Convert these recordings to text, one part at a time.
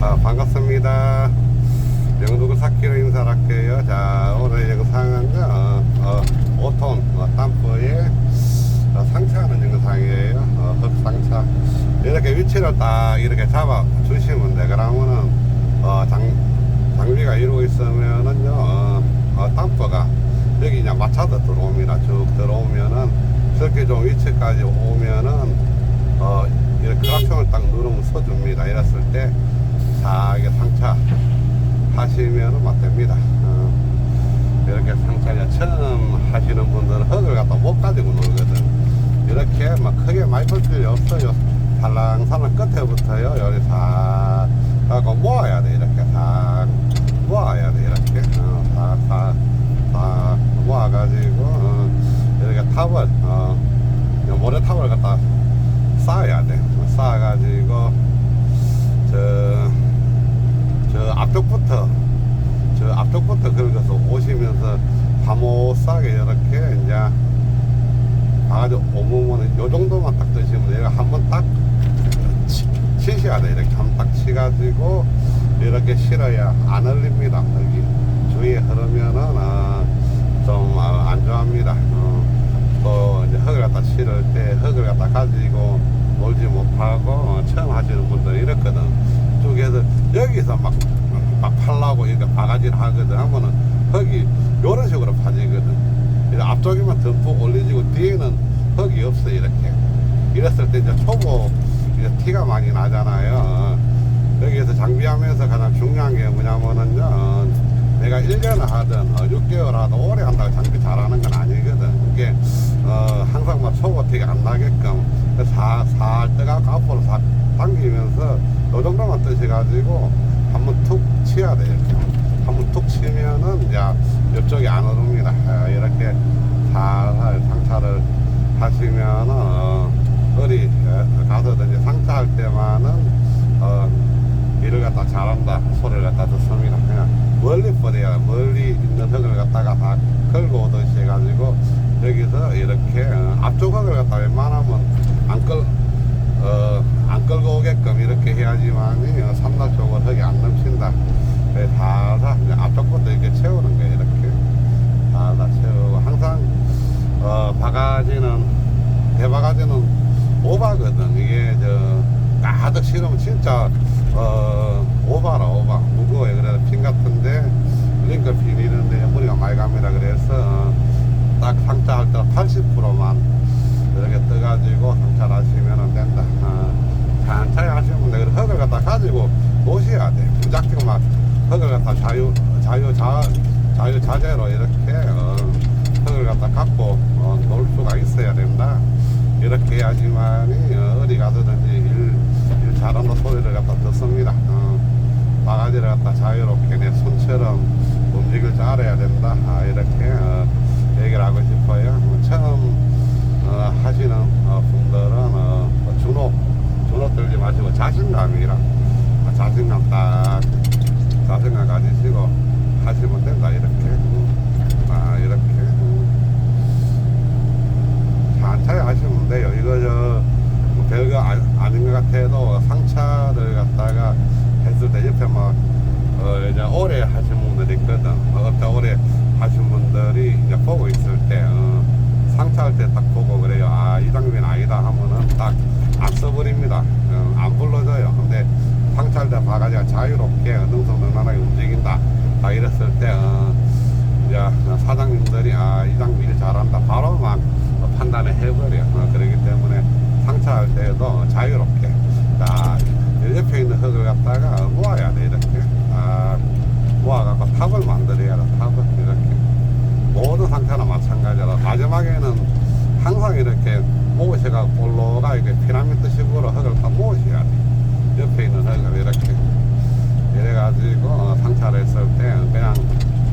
아, 반갑습니다. 영두구 사키로 인사할게요. 자, 오늘 영상은 어, 어, 5톤 어, 담퍼에 어, 상차하는 영상이에요. 어, 흙상차. 이렇게 위치를 딱 이렇게 잡아 주시면 돼. 그러면은 어, 장, 장비가 이루고 있으면은요, 어, 어, 담퍼가 여기 이제 마차도 들어옵니다. 쭉 들어오면은 저렇게 좀 위치까지 오면은 어, 이렇게 클락션을 딱 누르면 서줍니다. 이랬을 때, 자, 이게 상차 하시면은 맞됩니다. 어, 이렇게 상차 이제 처음 하시는 분들은 흙을 갖다 못 가지고 놀거든. 이렇게 막 크게 많이 볼 필요 없어요. 살랑살랑 끝에부터요. 여기 싹 하고 모아야 돼. 이렇게 싹 모아야 돼. 이렇게. 어, 싹, 싹, 싹 모아가지고, 어, 이렇게 탑을, 어, 모래탑을 갖다 쌓아야 돼. 쌓아가지고 저, 저 앞쪽부터 저 앞쪽부터 긁어서 오시면서 화모싸게 이렇게 이제 아주 오므면 요 정도만 딱 드시면 얘가 한번 딱 치, 치셔야 돼. 이렇게 한 번 딱 치가지고 이렇게 실어야 안 흘립니다. 여기 주위에 흐르면은 어, 좀안 좋아합니다. 어. 또 이제 흙을 갖다 실을 때 흙을 갖다 가지고 놀지 못하고 어, 처음 하시는 분들 이렇거든 쪽에서 여기서 막, 막 팔라고 이렇게 바가지를 하거든. 하면은 흙이 요런 식으로 파지거든. 이제 앞쪽에만 듬뿍 올려지고 뒤에는 흙이 없어 이렇게. 이랬을 때 이제 초보 이제 티가 많이 나잖아요. 어. 여기에서 장비하면서 가장 중요한 게 뭐냐면은요 어, 내가 1년을 하든 어, 6개월 하든 오래 한다고 장비 잘하는 건 아니거든. 이게 어, 항상 막 초보 티가 안 나게끔 그 사, 살 떠갖고 앞으로 싹 당기면서 요 정도만 뜨셔가지고 한번 툭 치야 돼 이렇게. 한번 툭 치면은 이제 옆쪽이 안 오릅니다. 아, 이렇게 살살 상차를 하시면은 어, 어디 어, 가서든지 상차할 때만은 어, 일을 갖다 잘한다 소리를 갖다 듣습니다. 그냥 멀리 버려야 멀리 있는 흙을 갖다가 다 걸고 오듯이 해가지고 여기서 이렇게 어, 앞쪽 흙을 갖다 웬만하면 안 끌, 어, 안 끌고 오게끔 이렇게 해야지만이 어, 삼날 쪽은 흙이 안 넘친다. 그래서 살살 이제 앞쪽부터 이렇게 채우는 거예요 이렇게 살살 채우고 항상 어, 바가지는 대바가지는 오바거든. 이게 저 가득 실으면 진짜 어 오바라 오바. 무거워요. 그래서 핀 같은데 링크 핀 이런데 무리가 많이 갑니다. 그래서 어, 딱 상차할 때 80%만 이렇게 떠가지고 상차를 하시면 된다. 어, 하시면 돼 그래서 흙을 갖다 가지고 노셔야 돼 무작정 막 흙을 갖다 자유 자유 자 자유 자재로 이렇게 어, 흙을 갖다 갖고 어, 놀 수가 있어야 된다 이렇게 해야지만이 어, 어디 가서든지 일, 일 잘한다 소리를 갖다 듣습니다. 어, 바가지를 갖다 자유롭게 내 손처럼 움직일 줄 알아야 된다. 아, 이렇게 어, 얘기를 하고 싶어요. 뭐 처음 어, 하시는 어, 분들은 어, 준호 준호 들지 마시고 자신감이랑 아, 자신감 딱 자신감 가지시고 하시면 된다. 이렇게 음, 아, 이렇게 음. 천천히 하시면 돼요. 이거 저, 뭐 별거 아, 아닌 것 같아도 상차를 갖다가 했을 때 옆에 막, 어, 이제 오래 하신 분들이 있거든. 어, 업체 오래 하신 분들이 이제 보고 있을 때, 어, 상차할 때 딱 보고 그래요. 아, 이 장비는 아니다 하면은 딱 안 써버립니다. 어, 안 불러줘요. 근데 상차할 때 바가지가 자유롭게 능성능란하게 움직인다. 다 이랬을 때, 어, 이제 사장님들이 아, 이 장비 일 잘한다. 바로 막 판단을 해버려. 어, 그렇기 때문에 상차할 때도 자유롭게 자, 옆에 있는 흙을 갖다가 모아야 돼. 이렇게 아, 모아갖고 탑을 만들어야 돼. 탑을 이렇게 모든 상차나 마찬가지로 마지막에는 항상 이렇게 모으셔가 볼로가 이렇게 피라미드 식으로 흙을 다 모으셔야 돼. 옆에 있는 흙을 이렇게 이래가지고 어, 상차를 했을 때 그냥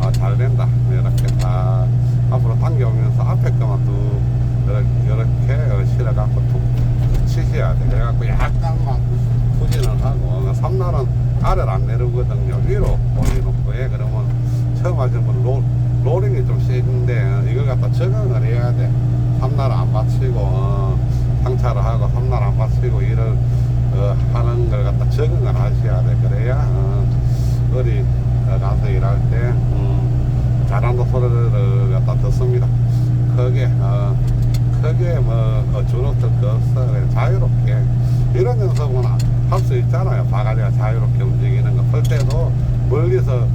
어, 잘 된다. 이렇게 다 앞으로 당겨오면서 앞에 거만 뚝 이렇게, 어, 실어갖고 툭 치셔야 돼. 그래갖고 약간만 후진을 하고 삼날은 아래를 안 내려오거든요. 위로 올려놓고 해. 그러면 처음 하시는 분 롤, 롤링이 좀 세는데 이걸 갖다 적응을 해야 돼. 삼날 안 받치고 어, 상차를 하고 삼날 안 받치고 일을 그 하는 걸 갖다 적응을 하셔야 돼. 그래야 어, 디 가서 일할 때 음, 잘한다 소리를 갖다 듣습니다. 크게 어, 크게 뭐 그 주눅들 거 없어 자유롭게 이런 연습은 할 수 있잖아요. 바가지가 자유롭게 움직이는 거. 풀 때도 멀리서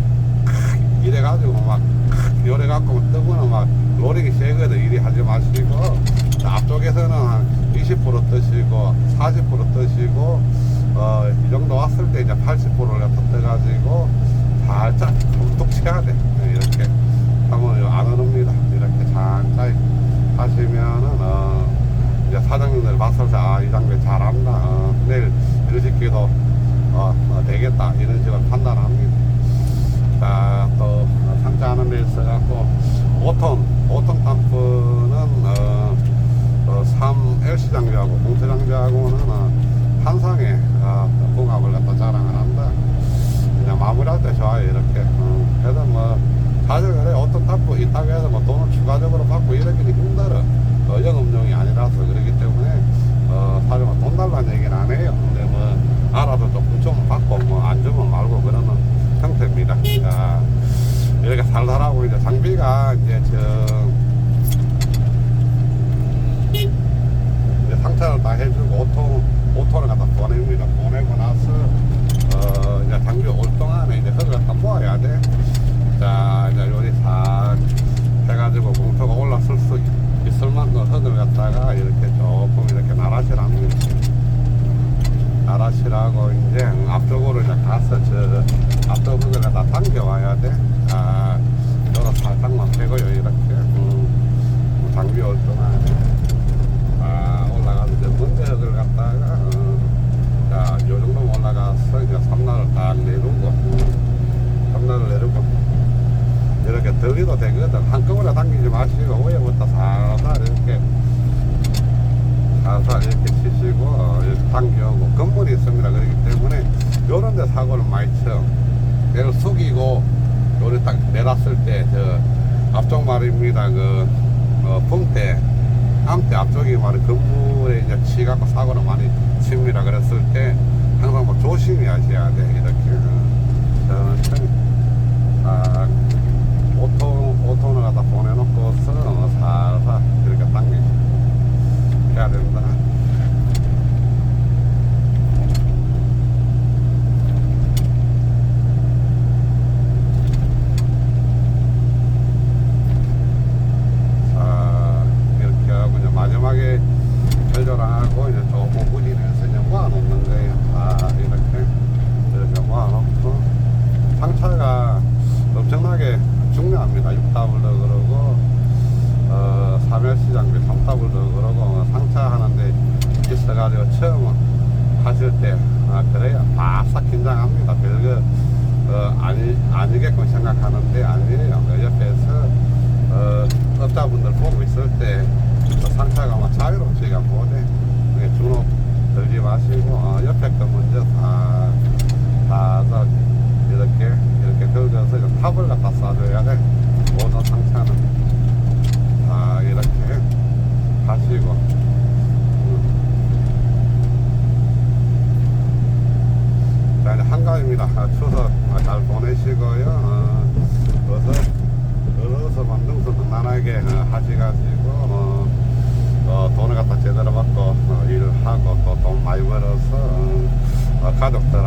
이래가지고 막 요래갖고 뜨고는 막 노리기 세거든 이리 하지 마시고 앞쪽에서는 20% 뜨시고 40% 뜨시고 어, 이 정도 왔을 때 이제 80%를 갖다 떠가지고 살짝 툭 쳐야 돼. 이렇게 하면 안 오릅니다. 이렇게 천천히 하시면은 어, 이제 사장님들 봤을 때 아 이 장비 잘한다. 어, 내일 일 시키도 어, 어, 되겠다 이런 식으로 판단합니다. 자, 또 상자하는 데 있어갖고 5톤 5톤 펌프는 어, 어, 3LC 장비하고 공태 장비하고는 어, 한상의 어, 궁합을 갖다 자랑을 한다. 그냥 마무리할 때 좋아요 이렇게. 어, 그래서 뭐 사실 그래 어떤 탑부 있다고 해서 뭐 돈을 추가적으로 받고 이러기는 힘들어. 어, 영업용이 아니라서 그렇기 때문에 어, 사실 뭐돈 달라는 얘기는 안 해요. 근데 뭐 알아도 조금 좀 받고 뭐 안 주면 말고 그러는 형태입니다. 자, 이렇게 살살하고 이제 장비가 이제 저 상차를 다 해주고 오토 오토를 갖다 보냅니다. 보내고 나서 어 이제 장비 올 동안에 이제 흙을 갖다 모아야 돼. 자 이제 요리 싹 해가지고 공터가 올라설 수 있을 만큼 흙을 갖다가 이렇게 조금 이렇게 나라시랍니다. 나라시라고 이제 앞쪽으로 이제 가서 저 앞쪽 흙을 갖다 당겨와야 돼. 아 요거 살짝만 빼고요 이렇게 음, 장비 올 동안에. 아, 올라가서 이제 문제흙을 갖다가, 어, 자, 요 정도면 이제 삼날을 딱 내리고, 삼날을 내리고, 이렇게 들리도 되거든. 한꺼번에 당기지 마시고, 위에부터 살살 이렇게, 살살 이렇게 치시고, 어, 이렇게 당겨오고, 건물이 있습니다. 그렇기 때문에, 요런 데 사고를 많이 쳐. 얘를 숙이고, 요를 딱 내놨을 때, 저, 앞쪽 말입니다. 그, 어, 붕대, 암대 앞쪽이 말이 건물에 이제 치갖고 사고를 많이 칩니다. 그랬을 때 항상 뭐 조심히 하셔야 돼. 이렇게 어, 천천히 딱 오토 오토를 갖다 보내놓고서 어, 살살 이렇게 당기고 해야 된다. 자, 이렇게 하고 이제 마지막에 결절하고 이제 조금 부진해서 이제 모아놓는 거예요. 아, 이렇게 이렇게 모아놓고 상차가 엄청나게 중요합니다. 6답을도 그러고 어, 3열 장비 3답을도 그러고 상차 하는데 있어가지고 처음 하실 때 아, 그래야 바싹 긴장합니다. 별거 어, 아니, 아니겠군 생각하는데 아니에요. 그 옆에서 어, 업자분들 보고 있을 때 어, 상차가 막 자유롭지가 못해. 주눅 들지 마시고 어, 옆에 거 먼저 다, 다, 다 이렇게 이렇게 긁어서 탑을 갖다 쏴줘야 돼. 모든 상차는 다 이렇게 하시고 자 이제 한가위입니다. 아, 추석 아, 잘 보내시고요. 어, 어서 어서 만등수 편안하게 어, 하시가지고 어, 어, 돈을 갖다 제대로 받고 어, 일하고 또 돈 많이 벌어서 어, 어,